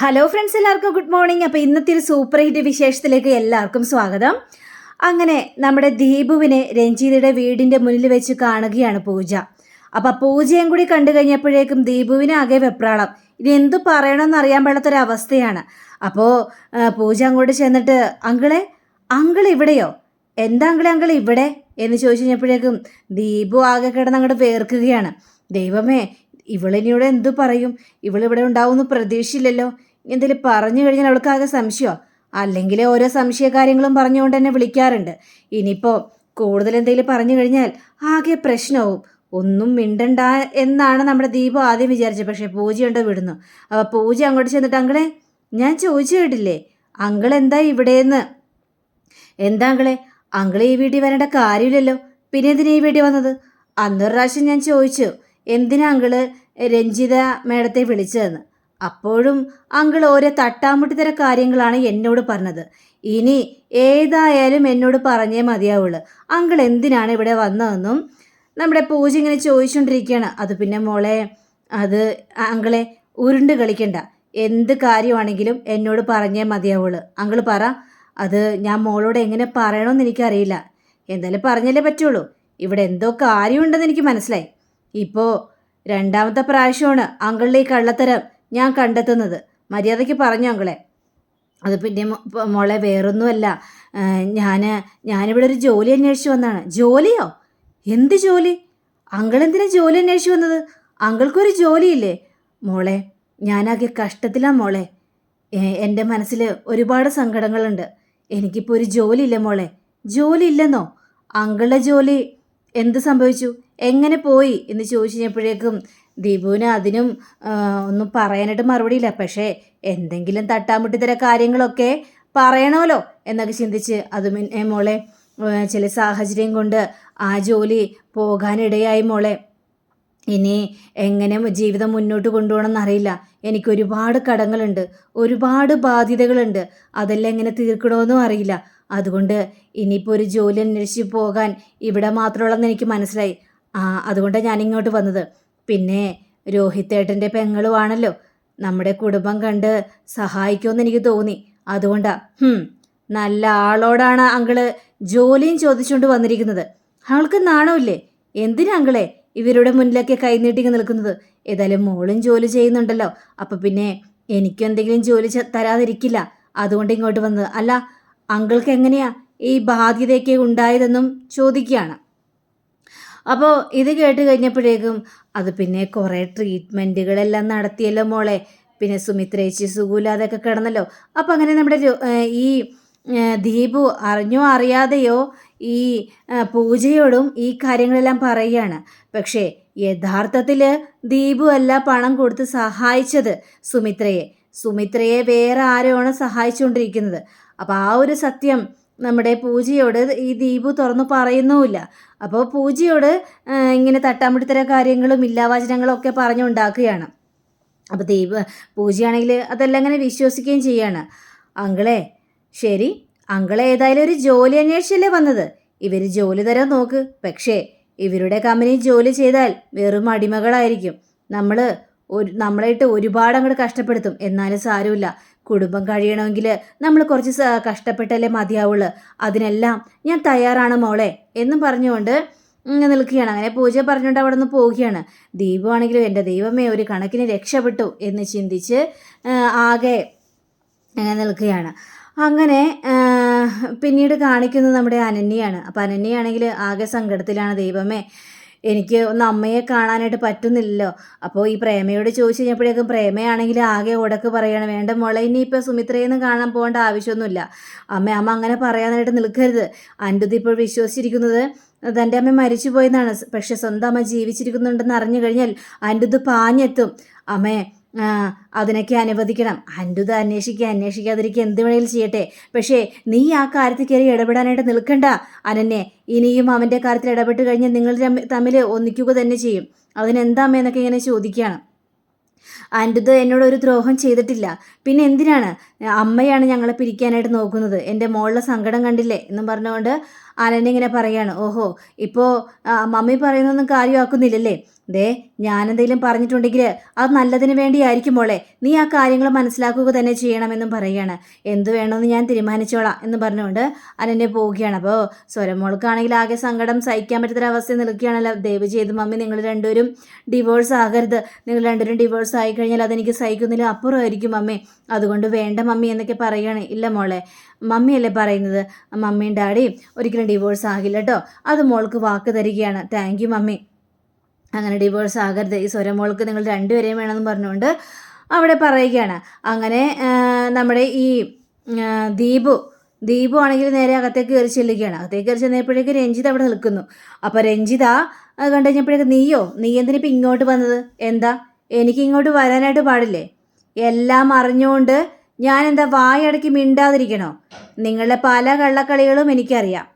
Hello friends എല്ലാവർക്കും good morning അപ്പോൾ ഇന്നത്തെ ഒരു സൂപ്പർ ഹിറ്റ് വിശേഷത്തിലേക്ക് എല്ലാവർക്കും സ്വാഗതം. അങ്ങനെ നമ്മുടെ ദീപുവിനെ രഞ്ജിതയുടെ വീടിന്റെ മുന്നിൽ വെച്ച് കാണുകയാണ് പൂജ. അപ്പോൾ പൂജയും കൂടി കണ്ടു കഴിഞ്ഞപ്പോഴേക്കും ദീപുവിന് ആകെ വെപ്രാളം. ഇനി എന്തു പറയണമെന്ന് അറിയാൻ പാടാത്തൊരവസ്ഥയാണ് അപ്പോൾ പൂജ അങ്ങോട്ട് ചെന്നിട്ട് അങ്കിളെ അങ്കിൾ ഇവിടെയോ? എന്താ അങ്കിളെ അങ്കിൾ ഇവിടെ? എന്ന് ചോദിച്ചു കഴിഞ്ഞപ്പോഴേക്കും ദീപു ആകെ കിടന്ന് അങ്ങോട്ട് വേർക്കുകയാണ്. ദൈവമേ ഇവളിനിയോട് എന്തു പറയും? ഇവളിവിടെ ഉണ്ടാവുമെന്ന് പ്രതീക്ഷയില്ലല്ലോ. എന്തെങ്കിലും പറഞ്ഞു കഴിഞ്ഞാൽ അവൾക്ക് ആകെ സംശയമോ? അല്ലെങ്കിൽ ഓരോ സംശയ കാര്യങ്ങളും പറഞ്ഞുകൊണ്ട് തന്നെ വിളിക്കാറുണ്ട്. ഇനിയിപ്പോൾ കൂടുതൽ എന്തെങ്കിലും പറഞ്ഞു കഴിഞ്ഞാൽ ആകെ പ്രശ്നവും ഒന്നും മിണ്ടണ്ട എന്നാണ് നമ്മുടെ ദീപം ആദ്യം വിചാരിച്ചത്. പക്ഷേ പൂജയുണ്ട് വിടുന്നു. അപ്പോൾ പൂജ അങ്ങോട്ട് ചെന്നിട്ട് അങ്കളെ ഞാൻ ചോദിച്ചു കേട്ടില്ലേ? അങ്കിൾ എന്താ ഇവിടെയെന്ന്? എന്താ അങ്കളെ അങ്കിൾ ഈ വീട്ടിൽ വരേണ്ട കാര്യമില്ലല്ലോ. പിന്നെ എന്തിനാ ഈ വീട്ടിൽ വന്നത്? അന്നൊരു പ്രാവശ്യം ഞാൻ ചോദിച്ചു. എന്തിനാ അങ്കിൾ രഞ്ജിത മേഡത്തെ വിളിച്ചതെന്ന്? അപ്പോഴും അങ്കിൾ ഓരോ തട്ടാമുട്ടിത്തര കാര്യങ്ങളാണ് എന്നോട് പറഞ്ഞത്. ഇനി ഏതായാലും എന്നോട് പറഞ്ഞേ മതിയാവുള്ളൂ. അങ്കിൾ എന്തിനാണ് ഇവിടെ വന്നതെന്നും നമ്മുടെ പൂജ ഇങ്ങനെ ചോദിച്ചുകൊണ്ടിരിക്കുകയാണ്. അത് പിന്നെ മോളെ അത് അങ്കിളെ ഉരുണ്ട് കളിക്കണ്ട. എന്ത് കാര്യമാണെങ്കിലും എന്നോട് പറഞ്ഞേ മതിയാവുള്ളൂ. അങ്കിൾ പറ അത് ഞാൻ മോളോട് എങ്ങനെ പറയണമെന്ന് എനിക്കറിയില്ല. എന്തായാലും പറഞ്ഞല്ലേ പറ്റുള്ളൂ. ഇവിടെ എന്തോ കാര്യമുണ്ടെന്ന് എനിക്ക് മനസ്സിലായി. ഇപ്പോൾ രണ്ടാമത്തെ പ്രാവശ്യമാണ് അങ്കിളിന്റെ ഈ കള്ളത്തരം ഞാൻ കണ്ടെത്തുന്നത്. മര്യാദയ്ക്ക് പറഞ്ഞു അങ്കിളെ. അത് പിന്നെ മോളെ വേറൊന്നുമല്ല. ഞാൻ ഞാനിവിടെ ഒരു ജോലി അന്വേഷിച്ച് വന്നതാണ് ജോലിയോ? എന്ത് ജോലി? അങ്കിൾ എന്തിനാ ജോലി അന്വേഷിച്ച് വന്നത്? അങ്കിൾക്കൊരു ജോലിയില്ലേ? മോളെ ഞാനാകെ കഷ്ടത്തിലാണ് മോളെ. എന്റെ മനസ്സിൽ ഒരുപാട് സങ്കടങ്ങളുണ്ട്. എനിക്കിപ്പോൾ ഒരു ജോലിയില്ല മോളെ. ജോലി ഇല്ലെന്നോ അങ്കിളുടെ ജോലി എന്ത് സംഭവിച്ചു? എങ്ങനെ പോയി? എന്ന് ചോദിച്ചു കഴിഞ്ഞപ്പോഴേക്കും ദീപുവിന് അതിനും ഒന്നും പറയാനായിട്ട് മറുപടിയില്ല. പക്ഷേ എന്തെങ്കിലും തട്ടാമുട്ടിത്തര കാര്യങ്ങളൊക്കെ പറയണമല്ലോ എന്നൊക്കെ ചിന്തിച്ച് അത് പിന്നെ മോളെ ചില സാഹചര്യം കൊണ്ട് ആ ജോലി പോകാനിടയായി മോളെ. ഇനി എങ്ങനെ ജീവിതം മുന്നോട്ട് കൊണ്ടുപോകണമെന്ന് അറിയില്ല. എനിക്ക് ഒരുപാട് കടങ്ങളുണ്ട് ഒരുപാട് ബാധ്യതകളുണ്ട്. അതെല്ലാം എങ്ങനെ തീർക്കണമെന്നും അറിയില്ല. അതുകൊണ്ട് ഇനിയിപ്പോൾ ഒരു ജോലി അന്വേഷിച്ച് പോകാൻ ഇവിടെ മാത്രമുള്ളതെന്ന് എനിക്ക് മനസ്സിലായി. ആ അതുകൊണ്ടാണ് ഞാൻ ഇങ്ങോട്ട് വന്നത്. പിന്നെ രോഹിത്തേട്ടന്റെ പെങ്ങളുമാണല്ലോ നമ്മുടെ കുടുംബം കണ്ട് സഹായിക്കുമെന്ന് എനിക്ക് തോന്നി. അതുകൊണ്ടാ ഹും നല്ല ആളോടാണ് അങ്കിൾ ജോലിയും ചോദിച്ചുകൊണ്ട് വന്നിരിക്കുന്നത്. അവൾക്ക് നാണമില്ലേ? എന്തിനാ അങ്കിളെ ഇവരുടെ മുന്നിലൊക്കെ കൈനീട്ടി നിൽക്കുന്നത്? ഏതായാലും മോളും ജോലി ചെയ്യുന്നുണ്ടല്ലോ. അപ്പം പിന്നെ എനിക്കെന്തെങ്കിലും ജോലി തരാതിരിക്കില്ല. അതുകൊണ്ട് ഇങ്ങോട്ട് വന്നത്. അല്ല അങ്കിൾക്ക് എങ്ങനെയാ ഈ ബാധ്യതയൊക്കെ ഉണ്ടായതെന്നും ചോദിക്കുകയാണ്. അപ്പോൾ ഇത് കേട്ട് കഴിഞ്ഞപ്പോഴേക്കും അത് പിന്നെ കുറേ ട്രീറ്റ്മെന്റുകളെല്ലാം നടത്തിയല്ലോ മോളെ. പിന്നെ സുമിത്രേച്ചി അതൊക്കെ കിടന്നല്ലോ. അപ്പം അങ്ങനെ നമ്മുടെ ഈ ദീപു അറിഞ്ഞോ അറിയാതെയോ ഈ പൂജയോടും ഈ കാര്യങ്ങളെല്ലാം പറയുകയാണ്. പക്ഷേ യഥാർത്ഥത്തിൽ ദീപു അല്ല പണം കൊടുത്ത് സഹായിച്ചത് സുമിത്രയെ. സുമിത്രയെ വേറെ ആരോണ് സഹായിച്ചുകൊണ്ടിരിക്കുന്നത്. അപ്പോൾ ആ ഒരു സത്യം നമ്മുടെ പൂജയോട് ഈ ദീപു തുറന്നു പറയുന്നുമില്ല. അപ്പോൾ പൂജയോട് ഇങ്ങനെ തട്ടാമുട്ടിത്തര കാര്യങ്ങളും ഇല്ലാവചനങ്ങളും ഒക്കെ പറഞ്ഞുണ്ടാക്കുകയാണ് അപ്പോൾ ദീപ പൂജയാണെങ്കിൽ അതെല്ലാം ഇങ്ങനെ വിശ്വസിക്കുകയും ചെയ്യാണ്. അങ്കിളെ ശരി അങ്കിളെ ഏതായാലും ഒരു ജോലി അന്വേഷിച്ചല്ലേ വന്നത്? ഇവർ ജോലി തരാൻ നോക്ക്. പക്ഷേ ഇവരുടെ കമ്പനി ജോലി ചെയ്താൽ വെറും അടിമകളായിരിക്കും. നമ്മൾ ഒരു നമ്മളായിട്ട് ഒരുപാട് അങ്ങോട്ട് കഷ്ടപ്പെടുത്തും. എന്നാലും സാരമില്ല. കുടുംബം കഴിയണമെങ്കിൽ നമ്മൾ കുറച്ച് കഷ്ടപ്പെട്ടല്ലേ മതിയാവുള്ളൂ. അതിനെല്ലാം ഞാൻ തയ്യാറാണ് മോളെ എന്നും പറഞ്ഞുകൊണ്ട് നിൽക്കുകയാണ്. അങ്ങനെ പൂജ പറഞ്ഞുകൊണ്ട് അവിടെ നിന്ന് പോവുകയാണ്. ദീപമാണെങ്കിലും എന്റെ ദൈവമേ ഒരു കണക്കിന് രക്ഷപ്പെട്ടു എന്ന് ചിന്തിച്ച് ആകെ നിൽക്കുകയാണ്. അങ്ങനെ പിന്നീട് കാണിക്കുന്നത് നമ്മുടെ അനന്യയാണ്. അപ്പം അനന്യയാണെങ്കിൽ ആകെ സങ്കടത്തിലാണ് ദൈവമേ. എനിക്ക് ഒന്ന് അമ്മയെ കാണാനായിട്ട് പറ്റുന്നില്ലല്ലോ. അപ്പോൾ ഈ പ്രേമയോട് ചോദിച്ചു കഴിഞ്ഞപ്പോഴേക്കും പ്രേമയാണെങ്കിൽ ആകെ ഉടക്ക് പറയണം വേണ്ട മോളെ ഇനിയിപ്പോൾ സുമിത്രയൊന്നും കാണാൻ പോകേണ്ട ആവശ്യമൊന്നുമില്ല. അമ്മ അമ്മ അങ്ങനെ പറയാനായിട്ട് നിൽക്കരുത്. അൻഡുതി ഇപ്പോൾ വിശ്വസിച്ചിരിക്കുന്നത് തന്റെ അമ്മ മരിച്ചു പോയെന്നാണ് പക്ഷെ സ്വന്തം അമ്മ ജീവിച്ചിരിക്കുന്നുണ്ടെന്ന് അറിഞ്ഞു കഴിഞ്ഞാൽ അൻഡുത് പാഞ്ഞെത്തും. അമ്മേ അതിനൊക്കെ അനുവദിക്കണം. അൻഡുത അന്വേഷിക്കുക അന്വേഷിക്കാതിരിക്കുക എന്ത് വേണേലും ചെയ്യട്ടെ. പക്ഷേ നീ ആ കാര്യത്തിൽ കയറി ഇടപെടാനായിട്ട് നിൽക്കണ്ട. അനന്നെ ഇനിയും അവന്റെ കാര്യത്തിൽ ഇടപെട്ട് കഴിഞ്ഞാൽ നിങ്ങൾ തമ്മിൽ ഒന്നിക്കുക തന്നെ ചെയ്യും. അതിനെന്താമ്മ എന്നൊക്കെ ഇങ്ങനെ ചോദിക്കുകയാണ്. ആന്റിത് എന്നോട് ഒരു ദ്രോഹം ചെയ്തിട്ടില്ല. പിന്നെ എന്തിനാണ്? അമ്മയാണ് ഞങ്ങളെ പിരിക്കാനായിട്ട് നോക്കുന്നത്. എന്റെ മോളിലെ സങ്കടം കണ്ടില്ലേ? എന്നും പറഞ്ഞുകൊണ്ട് അനന്യ ഇങ്ങനെ പറയാണ് ഓഹോ ഇപ്പോൾ മമ്മി പറയുന്നൊന്നും കാര്യമാക്കുന്നില്ലല്ലേ? ദേ ഞാനെന്തെങ്കിലും പറഞ്ഞിട്ടുണ്ടെങ്കിൽ അത് നല്ലതിന് വേണ്ടിയായിരിക്കും മോളെ. നീ ആ കാര്യങ്ങൾ മനസ്സിലാക്കുക തന്നെ ചെയ്യണമെന്നും പറയുകയാണ് എന്ത് വേണമെന്ന് ഞാൻ തീരുമാനിച്ചോളാം എന്ന് പറഞ്ഞുകൊണ്ട് അനന്യ പോവുകയാണ്. അപ്പോൾ സ്വരമോൾക്കാണെങ്കിൽ ആകെ സങ്കടം സഹിക്കാൻ പറ്റാത്തൊരവസ്ഥ നിൽക്കുകയാണല്ലോ. ദയവ് ചെയ്ത് മമ്മി നിങ്ങൾ രണ്ടുപേരും ഡിവോഴ്സ് ആകരുത്. നിങ്ങൾ രണ്ടുപേരും ഡിവോഴ്സ് ആയി കഴിഞ്ഞാൽ അതെനിക്ക് സഹിക്കുന്നില്ല. അപ്പുറമായിരിക്കും മമ്മി. അതുകൊണ്ട് വേണ്ട മമ്മി എന്നൊക്കെ പറയുകയാണ് ഇല്ല മോളെ മമ്മിയല്ലേ പറയുന്നത്? മമ്മിയും ഡാഡിയും ഒരിക്കലും ഡിവോഴ്സ് ആകില്ല കേട്ടോ അത് മോൾക്ക് വാക്ക് തരികയാണ്. Thank you mummy. അങ്ങനെ ഡിവോഴ്സ് ആകരുത്. ഈ സ്വരമോൾക്ക് നിങ്ങൾ രണ്ടുപേരെയും വേണമെന്ന് പറഞ്ഞുകൊണ്ട് അവിടെ പറയുകയാണ്. അങ്ങനെ നമ്മുടെ ഈ ദീപു ദീപു ആണെങ്കിൽ നേരെ അകത്തേക്ക് കയറി ചെല്ലുകയാണ്. അകത്തേക്ക് കയറി ചെന്നപ്പോഴേക്ക് രഞ്ജിത അവിടെ നിൽക്കുന്നു. അപ്പോൾ രഞ്ജിത കണ്ടു കഴിഞ്ഞപ്പോഴേക്ക് നീയോ? നീ എന്തിനിപ്പോൾ ഇങ്ങോട്ട് വന്നത്? എന്താ? എനിക്ക് ഇങ്ങോട്ട് വരാനായിട്ട് പാടില്ലേ? എല്ലാം അറിഞ്ഞുകൊണ്ട് ഞാൻ എന്താ വായടക്കി മിണ്ടാതിരിക്കണോ? നിങ്ങളുടെ പല കള്ളക്കളികളും എനിക്കറിയാം.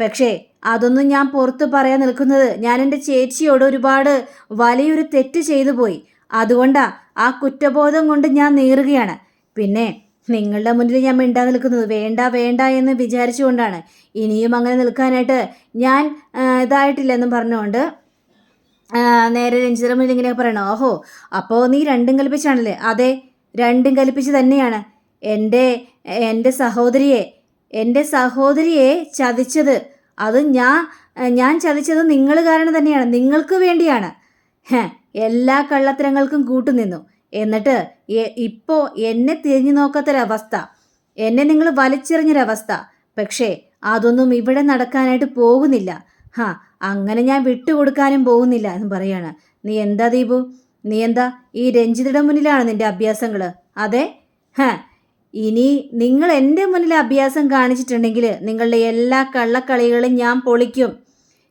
പക്ഷേ അതൊന്നും ഞാൻ പുറത്ത് പറയാൻ നിൽക്കുന്നത്. ഞാൻ എന്റെ ചേച്ചിയോട് ഒരുപാട് വലിയൊരു തെറ്റ് ചെയ്തു പോയി. അതുകൊണ്ടാ ആ കുറ്റബോധം കൊണ്ട് ഞാൻ നീറുകയാണ്. പിന്നെ നിങ്ങളുടെ മുന്നിൽ ഞാൻ മിണ്ടാ നിൽക്കുന്നത്. വേണ്ട വേണ്ട എന്ന് വിചാരിച്ചുകൊണ്ടാണ്. ഇനിയും അങ്ങനെ നിൽക്കാനായിട്ട് ഞാൻ ഇതായിട്ടില്ലെന്നും പറഞ്ഞുകൊണ്ട് നേരെ രഞ്ജിതരുടെ മുന്നിൽ ഇങ്ങനെ പറയണോ. ഓഹോ അപ്പോൾ നീ രണ്ടും കൽപ്പിച്ചാണല്ലേ? അതെ രണ്ടും കൽപ്പിച്ച് തന്നെയാണ്. എന്റെ എന്റെ സഹോദരിയെ എന്റെ സഹോദരിയെ ചതിച്ചത്. അത് ഞാൻ ഞാൻ ചതിച്ചത് നിങ്ങൾ കാരണം തന്നെയാണ്. നിങ്ങൾക്ക് വേണ്ടിയാണ്. എല്ലാ കള്ളത്തരങ്ങൾക്കും കൂട്ടുനിന്നു. എന്നിട്ട് ഇപ്പോൾ ഇപ്പോ എന്നെ തിരിഞ്ഞു നോക്കാത്തൊരവസ്ഥ. എന്നെ നിങ്ങൾ വലിച്ചെറിഞ്ഞൊരവസ്ഥ. പക്ഷേ അതൊന്നും ഇവിടെ നടക്കാനായിട്ട് പോകുന്നില്ല. ഹാ അങ്ങനെ ഞാൻ വിട്ടുകൊടുക്കാനും പോകുന്നില്ല എന്ന് പറയാണ്. നീ എന്താ ദീപു? നീ എന്താ ഈ രഞ്ജിതയുടെ മുന്നിലാണ് നിന്റെ അഭ്യാസങ്ങൾ അതെ? ഹ ഇനി നിങ്ങൾ എന്റെ മുന്നിൽ അഭ്യാസം കാണിച്ചിട്ടുണ്ടെങ്കിൽ നിങ്ങളുടെ എല്ലാ കള്ളക്കളികളും ഞാൻ പൊളിക്കും.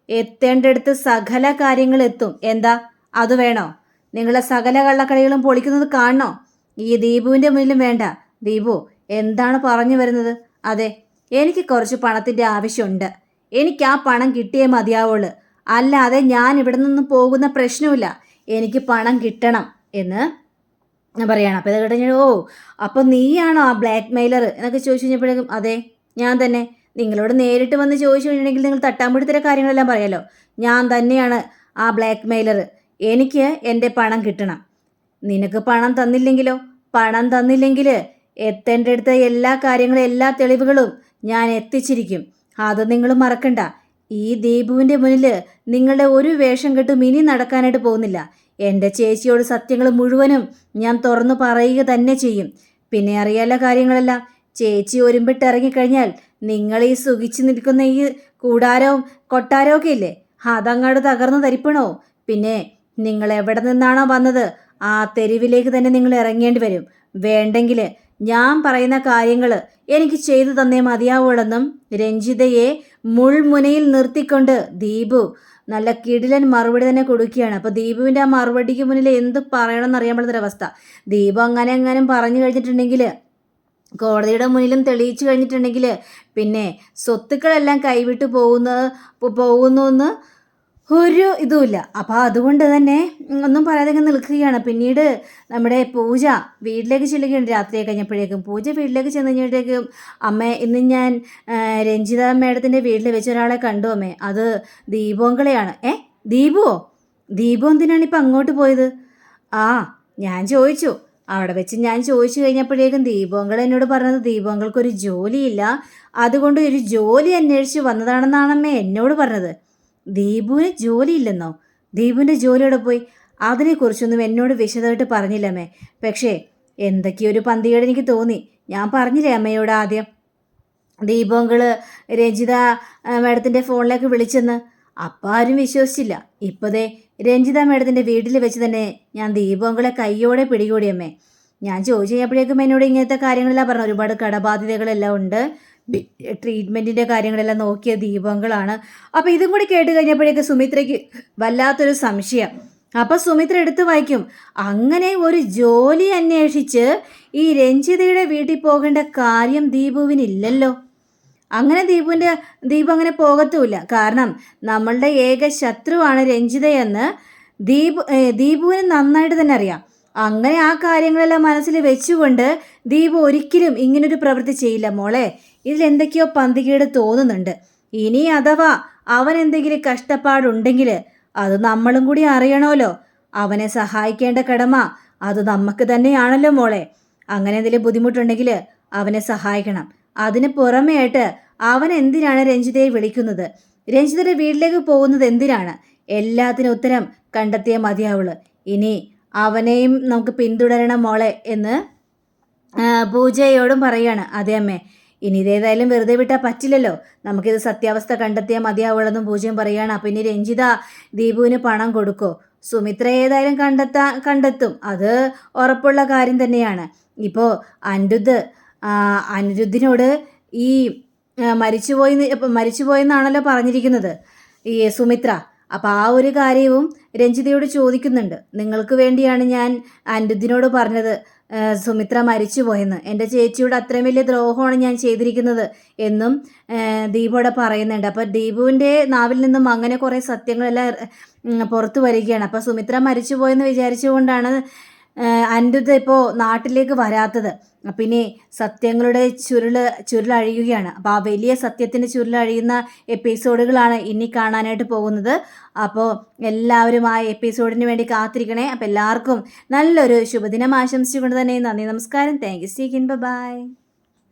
എത്തേണ്ടടുത്ത് സകല കാര്യങ്ങൾ എത്തും. എന്താ? അത് വേണോ? നിങ്ങളെ സകല കള്ളക്കളികളും പൊളിക്കുന്നത് കാണണോ? ഈ ദീപുവിന്റെ മുന്നിലും വേണ്ട. ദീപു എന്താണ് പറഞ്ഞു വരുന്നത്? അതെ എനിക്ക് കുറച്ച് പണത്തിന്റെ ആവശ്യമുണ്ട്. എനിക്ക് ആ പണം കിട്ടിയേ മതിയാവുള്ളൂ. അല്ലാതെ ഞാൻ ഇവിടെ നിന്ന് പോകുന്ന പ്രശ്നമില്ല എനിക്ക് പണം കിട്ടണം എന്ന് ഞാൻ പറയുകയാണ് അപ്പോൾ ഇതൊക്കെ കഴിഞ്ഞാൽ ഓ അപ്പോൾ നീയാണോ ആ ബ്ലാക്ക് മെയിലർ എന്നൊക്കെ ചോദിച്ചു കഴിഞ്ഞപ്പോഴേക്കും അതെ ഞാൻ തന്നെ. നിങ്ങളോട് നേരിട്ട് വന്ന് ചോദിച്ചു കഴിഞ്ഞിട്ടുണ്ടെങ്കിൽ നിങ്ങൾ തട്ടാമ്പിടുത്തര കാര്യങ്ങളെല്ലാം പറയാലോ. ഞാൻ തന്നെയാണ് ആ ബ്ലാക്ക് മെയിലർ എനിക്ക് എന്റെ പണം കിട്ടണം. നിനക്ക് പണം തന്നില്ലെങ്കിലോ? പണം തന്നില്ലെങ്കിൽ എത്തേണ്ട അടുത്ത എല്ലാ കാര്യങ്ങളും എല്ലാ തെളിവുകളും ഞാൻ എത്തിച്ചിരിക്കും. അത് നിങ്ങൾ മറക്കണ്ട. ഈ ദീപുവിന്റെ മുന്നിൽ നിങ്ങളുടെ ഒരു വേഷം കെട്ടും ഇനി നടക്കാനായിട്ട് പോകുന്നില്ല. എന്റെ ചേച്ചിയോട് സത്യങ്ങൾ മുഴുവനും ഞാൻ തുറന്നു പറയുക തന്നെ ചെയ്യും. പിന്നെ അറിയാല കാര്യങ്ങളെല്ലാം. ചേച്ചി ഒരുമ്പിട്ട് ഇറങ്ങിക്കഴിഞ്ഞാൽ നിങ്ങൾ ഈ സുഖിച്ചു നിൽക്കുന്ന ഈ കൂടാരവും കൊട്ടാരവും ഒക്കെ ഇല്ലേ? അതങ്ങോട്ട് തകർന്നു തരിപ്പണോ? പിന്നെ നിങ്ങൾ എവിടെ നിന്നാണോ വന്നത്? ആ തെരുവിലേക്ക് തന്നെ നിങ്ങൾ ഇറങ്ങേണ്ടി വരും. വേണ്ടെങ്കിൽ ഞാൻ പറയുന്ന കാര്യങ്ങൾ എനിക്ക് ചെയ്തു തന്നേ മതിയാവുള്ളെന്നും രഞ്ജിതയെ മുൾമുനയിൽ നിർത്തിക്കൊണ്ട് ദീപു നല്ല കിടിലൻ മറുപടി തന്നെ കൊടുക്കുകയാണ്. അപ്പോൾ ദീപുവിന്റെ ആ മറുപടിക്ക് മുന്നിൽ എന്ത് പറയണമെന്ന് അറിയാൻ പറ്റാത്തൊരവസ്ഥ ദീപു അങ്ങനെ എങ്ങാനും പറഞ്ഞു കഴിഞ്ഞിട്ടുണ്ടെങ്കിൽ കോടതിയുടെ മുന്നിലും തെളിയിച്ചു കഴിഞ്ഞിട്ടുണ്ടെങ്കിൽ പിന്നെ സ്വത്തുക്കളെല്ലാം കൈവിട്ട് പോകുന്ന പോകുന്നു എന്ന് ഒരു ഇതുമില്ല. അപ്പോൾ അതുകൊണ്ട് തന്നെ ഒന്നും പറയാതെ നിൽക്കുകയാണ്. പിന്നീട് നമ്മുടെ പൂജ വീട്ടിലേക്ക് ചെല്ലുകയാണ്. രാത്രി കഴിഞ്ഞപ്പോഴേക്കും പൂജ വീട്ടിലേക്ക് ചെന്ന് കഴിഞ്ഞപ്പോഴേക്കും അമ്മ ഇന്ന് ഞാൻ രഞ്ജിത മേഡത്തിന്റെ വീട്ടിൽ വെച്ച് ഒരാളെ കണ്ടു അമ്മേ. അത് ദീപോങ്കളെയാണ് ഏ ദീപുവോ? ദീപു എന്തിനാണ് ഇപ്പം അങ്ങോട്ട് പോയത്? ആ ഞാൻ ചോദിച്ചു. അവിടെ വെച്ച് ഞാൻ ചോദിച്ചു കഴിഞ്ഞപ്പോഴേക്കും ദീപോങ്കൾ എന്നോട് പറഞ്ഞത് ദീപോങ്കൾക്കൊരു ജോലിയില്ല. അതുകൊണ്ട് ഒരു ജോലി അന്വേഷിച്ച് വന്നതാണെന്നാണമ്മേ എന്നോട് പറഞ്ഞത്. ദീപുവിന് ജോലിയില്ലെന്നോ? ദീപുവിന്റെ ജോലിയോടെ പോയി? അതിനെക്കുറിച്ചൊന്നും എന്നോട് വിശദമായിട്ട് പറഞ്ഞില്ല അമ്മേ. പക്ഷേ എന്തൊക്കെയൊരു പന്തികേട് എനിക്ക് തോന്നി. ഞാൻ പറഞ്ഞില്ലേ അമ്മയോട് ആദ്യം? ദീപങ്ങൾ രഞ്ജിത മേഡത്തിന്റെ ഫോണിലേക്ക് വിളിച്ചെന്ന്. അപ്പം ആരും വിശ്വസിച്ചില്ല. ഇപ്പതേ രഞ്ജിത മേഡത്തിന്റെ വീട്ടിൽ വെച്ച് തന്നെ ഞാൻ ദീപങ്ങളെ കയ്യോടെ പിടികൂടി അമ്മേ. ഞാൻ ചോദിച്ചു കഴിഞ്ഞപ്പോഴേക്കും എന്നോട് ഇങ്ങനത്തെ കാര്യങ്ങളെല്ലാം പറഞ്ഞു. ഒരുപാട് കടബാധ്യതകളെല്ലാം ഉണ്ട്. ട്രീറ്റ്മെന്റിന്റെ കാര്യങ്ങളെല്ലാം നോക്കിയ ദീപങ്ങളാണ് അപ്പോൾ ഇതും കൂടി കേട്ട് കഴിഞ്ഞപ്പോഴേക്ക് സുമിത്രയ്ക്ക് വല്ലാത്തൊരു സംശയം. അപ്പം സുമിത്ര എടുത്തു വായിക്കും അങ്ങനെ ഒരു ജോലി അന്വേഷിച്ച് ഈ രഞ്ജിതയുടെ വീട്ടിൽ പോകേണ്ട കാര്യം ദീപുവിനില്ലല്ലോ. അങ്ങനെ ദീപുവിന്റെ ദീപു അങ്ങനെ പോകത്തുമില്ല. കാരണം നമ്മളുടെ ഏക ശത്രുവാണ് രഞ്ജിതയെന്ന് ദീപു ദീപുവിന് നന്നായിട്ട് തന്നെ അറിയാം. അങ്ങനെ ആ കാര്യങ്ങളെല്ലാം മനസ്സിൽ വെച്ചുകൊണ്ട് ദീപു ഒരിക്കലും ഇങ്ങനൊരു പ്രവൃത്തി ചെയ്യില്ല മോളെ. ഇതിൽ എന്തൊക്കെയോ പന്തികേട് തോന്നുന്നുണ്ട്. ഇനി അഥവാ അവൻ എന്തെങ്കിലും കഷ്ടപ്പാടുണ്ടെങ്കിൽ അത് നമ്മളും കൂടി അറിയണമല്ലോ. അവനെ സഹായിക്കേണ്ട കടമ അത് നമുക്ക് തന്നെയാണല്ലോ മോളെ. അങ്ങനെ എന്തെങ്കിലും ബുദ്ധിമുട്ടുണ്ടെങ്കിൽ അവനെ സഹായിക്കണം. അതിന് പുറമെയായിട്ട് അവൻ എന്തിനാണ് രഞ്ജിതയെ വിളിക്കുന്നത്? രഞ്ജിതയുടെ വീട്ടിലേക്ക് പോകുന്നത് എന്തിനാണ്? എല്ലാത്തിനും ഉത്തരം കണ്ടെത്തിയ മതിയാവുൾ ഇനി അവനെയും നമുക്ക് പിന്തുടരണം മോളെ എന്ന് പൂജയോടും പറയാണ്. അതെ അമ്മേ. ഇനി ഇതേതായാലും വെറുതെ വിട്ടാൽ പറ്റില്ലല്ലോ. നമുക്കിത് സത്യാവസ്ഥ കണ്ടെത്തിയാൽ മതിയാവുള്ളതെന്നും പൂജ്യം പറയാണ് അപ്പം ഇനി രഞ്ജിത ദീപുവിന് പണം കൊടുക്കോ? സുമിത്ര ഏതായാലും കണ്ടെത്താ കണ്ടെത്തും. അത് ഉറപ്പുള്ള കാര്യം തന്നെയാണ്. ഇപ്പോൾ അനിരുദ്ധ് അനിരുദ്ധിനോട് ഈ മരിച്ചുപോയി മരിച്ചുപോയെന്നാണല്ലോ പറഞ്ഞിരിക്കുന്നത് ഈ സുമിത്ര. അപ്പം ആ ഒരു കാര്യവും രഞ്ജിതയോട് ചോദിക്കുന്നുണ്ട്. നിങ്ങൾക്ക് വേണ്ടിയാണ് ഞാൻ അനിരുദ്ധിനോട് പറഞ്ഞത്. സുമിത്ര മരിച്ചുപോയെന്ന് എന്റെ ചേച്ചിയോട് അത്രയും വലിയ ദ്രോഹമാണ് ഞാൻ ചെയ്തിരിക്കുന്നത് എന്നും ദീപോടെ പറയുന്നുണ്ട്. അപ്പോൾ ദീപുവിന്റെ നാവിൽ നിന്നും അങ്ങനെ കുറേ സത്യങ്ങളെല്ലാം പുറത്തു വരികയാണ്. അപ്പോൾ സുമിത്ര മരിച്ചുപോയെന്ന് വിചാരിച്ചുകൊണ്ടാണ് അനിരുദ്ധ ഇപ്പോൾ നാട്ടിലേക്ക് വരാത്തത്. പിന്നെ സത്യങ്ങളുടെ ചുരുൾ ചുരുളഴിയുകയാണ്. അപ്പോൾ ആ വലിയ സത്യത്തിന്റെ ചുരുളഴിയുന്ന എപ്പിസോഡുകളാണ് ഇനി കാണാനായിട്ട് പോകുന്നത്. അപ്പോൾ എല്ലാവരും ആ എപ്പിസോഡിന് വേണ്ടി കാത്തിരിക്കണേ. അപ്പോൾ എല്ലാവർക്കും നല്ലൊരു ശുഭദിനം ആശംസിച്ചുകൊണ്ട് തന്നെ നന്ദി നമസ്കാരം. Thank you സ്റ്റീക്കിൻ by